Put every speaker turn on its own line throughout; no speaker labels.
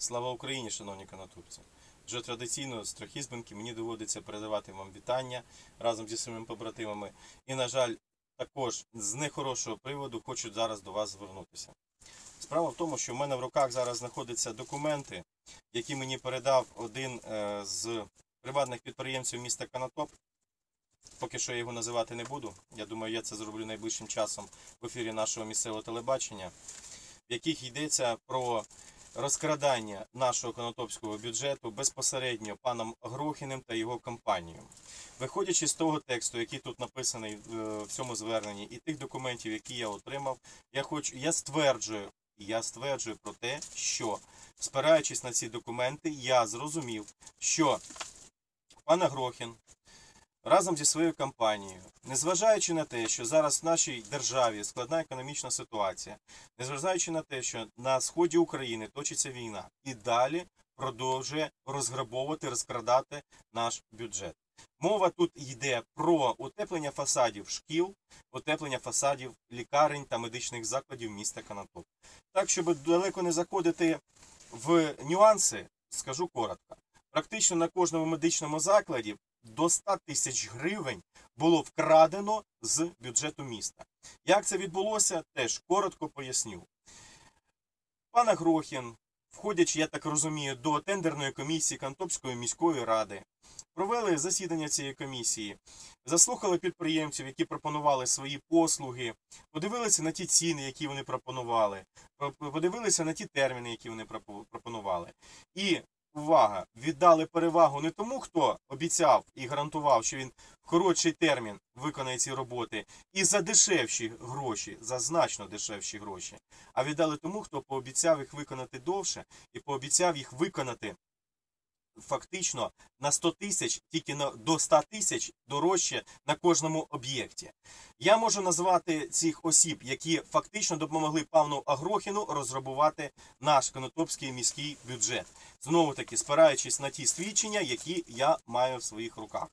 Слава Україні, шановні канатурці! Вже традиційно з Трохізбинки мені доводиться передавати вам вітання разом зі своїми побратимами. І, на жаль, також з нехорошого приводу хочу зараз до вас звернутися. Справа в тому, що в мене в руках зараз знаходяться документи, які мені передав один е, з приватних підприємців міста Канатоп. Поки що я його називати не буду. Я думаю, я це зроблю найближчим часом в ефірі нашого місцевого телебачення, в яких йдеться про розкрадання нашого конотопського бюджету безпосередньо паном Грохіним та його компанією. Виходячи з того тексту, який тут написаний е, в цьому зверненні, і тих документів, які я отримав, я хочу, я стверджую, я стверджую про те, що спираючись на ці документи, я зрозумів, що пан Грохін разом зі своєю компанією, незважаючи на те, що зараз в нашій державі складна економічна ситуація, незважаючи на те, що на сході України точиться війна, і далі продовжує розграбовувати, розкрадати наш бюджет. Мова тут йде про утеплення фасадів шкіл, утеплення фасадів лікарень та медичних закладів міста Канатоп. Так, щоб далеко не заходити в нюанси, скажу коротко. Практично на кожному медичному закладі до 100 тисяч гривень було вкрадено з бюджету міста. Як це відбулося, теж коротко поясню. Пан Грохін, входячи, я так розумію, до тендерної комісії Кантопської міської ради, провели засідання цієї комісії, заслухали підприємців, які пропонували свої послуги, подивилися на ті ціни, які вони пропонували, подивилися на ті терміни, які вони пропонували. І увага, віддали перевагу не тому, хто обіцяв і гарантував, що він в коротший термін виконає ці роботи, і за дешевші гроші, за значно дешевші гроші, а віддали тому, хто пообіцяв їх виконати довше і пообіцяв їх виконати. Фактично на 100 тисяч, тільки на до 100 тисяч дорожче на кожному об'єкті. Я можу назвати цих осіб, які фактично допомогли пану Агрохіну розробувати наш конотопський міський бюджет. Знову таки, спираючись на ті свідчення, які я маю в своїх руках.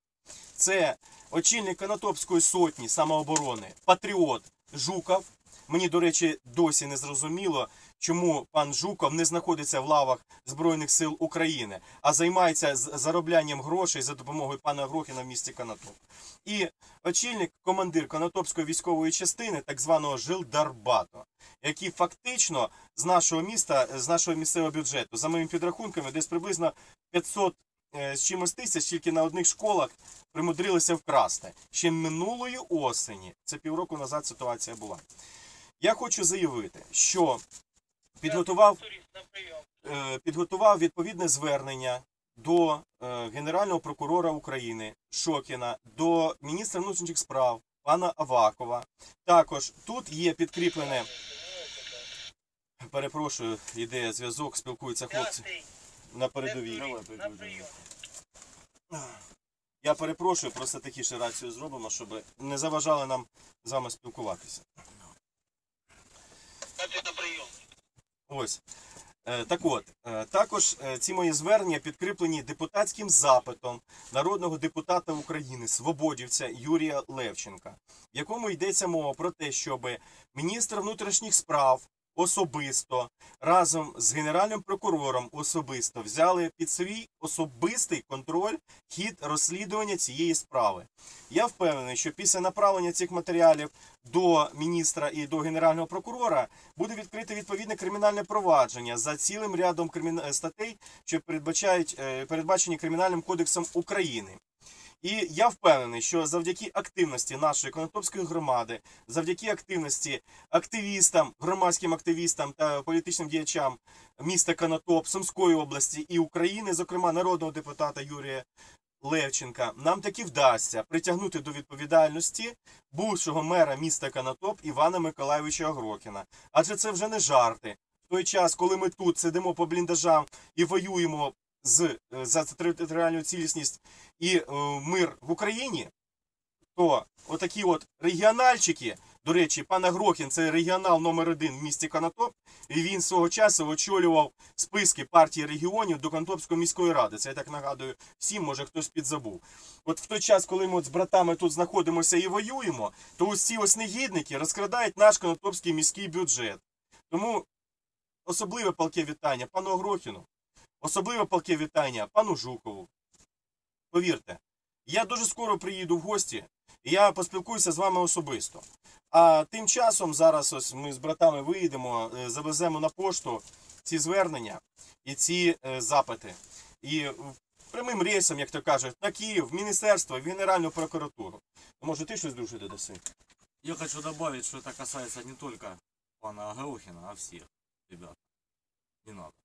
Це очільник Конотопської сотні самооборони, патріот Жуков. Мені, до речі, досі не зрозуміло, чому пан Жуков не знаходиться в лавах Збройних сил України, а займається зароблянням грошей за допомогою пана Грохіна в місті Канатоп. І очільник, командир Конотопської військової частини, так званого Жилдарбато, який фактично з нашого міста, з нашого місцевого бюджету, за моїми підрахунками, десь приблизно 500 з чимось тисяч тільки на одних школах примудрилися вкрасти. Ще минулої осені, це півроку назад ситуація була. Я хочу заявити, що підготував, е, підготував відповідне звернення до е, Генерального прокурора України Шокіна, до міністра внутрішніх справ пана Авакова. Також тут є підкріплене. Перепрошую, іде зв'язок, спілкуються хлопці на передовій. Я перепрошую, просто тихіше рацію зробимо, щоб не заважали нам з вами спілкуватися. Ось. Е, так от, е, також е, ці мої звернення підкріплені депутатським запитом народного депутата України, свободівця Юрія Левченка, в якому йдеться мова про те, щоб міністр внутрішніх справ особисто разом з генеральним прокурором особисто взяли під свій особистий контроль хід розслідування цієї справи. Я впевнений, що після направлення цих матеріалів до міністра і до генерального прокурора буде відкрите відповідне кримінальне провадження за цілим рядом статей, що передбачають е, передбачені кримінальним кодексом України. І я впевнений, що завдяки активності нашої конотопської громади, завдяки активності активістам, громадським активістам та політичним діячам міста Конотоп, Сумської області і України, зокрема народного депутата Юрія Левченка, нам таки вдасться притягнути до відповідальності бувшого мера міста Конотоп Івана Миколайовича Агрокіна. Адже це вже не жарти. В той час, коли ми тут сидимо по бліндажам і воюємо з е, за територіальну цілісність і е, мир в Україні, то отакі от регіональчики, до речі, пан Агрохін це регіонал номер один в місті Конотоп, і він свого часу очолював списки партії регіонів до Конотопської міської ради. Це я так нагадую всім, може хтось підзабув. От в той час, коли ми от з братами тут знаходимося і воюємо, то ось ці ось негідники розкрадають наш Конотопський міський бюджет. Тому особливе палке вітання пану Агрохіну Особливо палке вітання пану Жукову. Повірте, я дуже скоро приїду в гості, і я поспілкуюся з вами особисто. А тим часом зараз ось ми з братами виїдемо, е, завеземо на пошту ці звернення і ці е, запити. І прямим рейсом, як то кажуть, на Київ, в міністерство, в Генеральну прокуратуру. Може, ти щось дуже додаси?
Я хочу добавить, что это касается не только пана Горохина, а всех ребят. Не надо.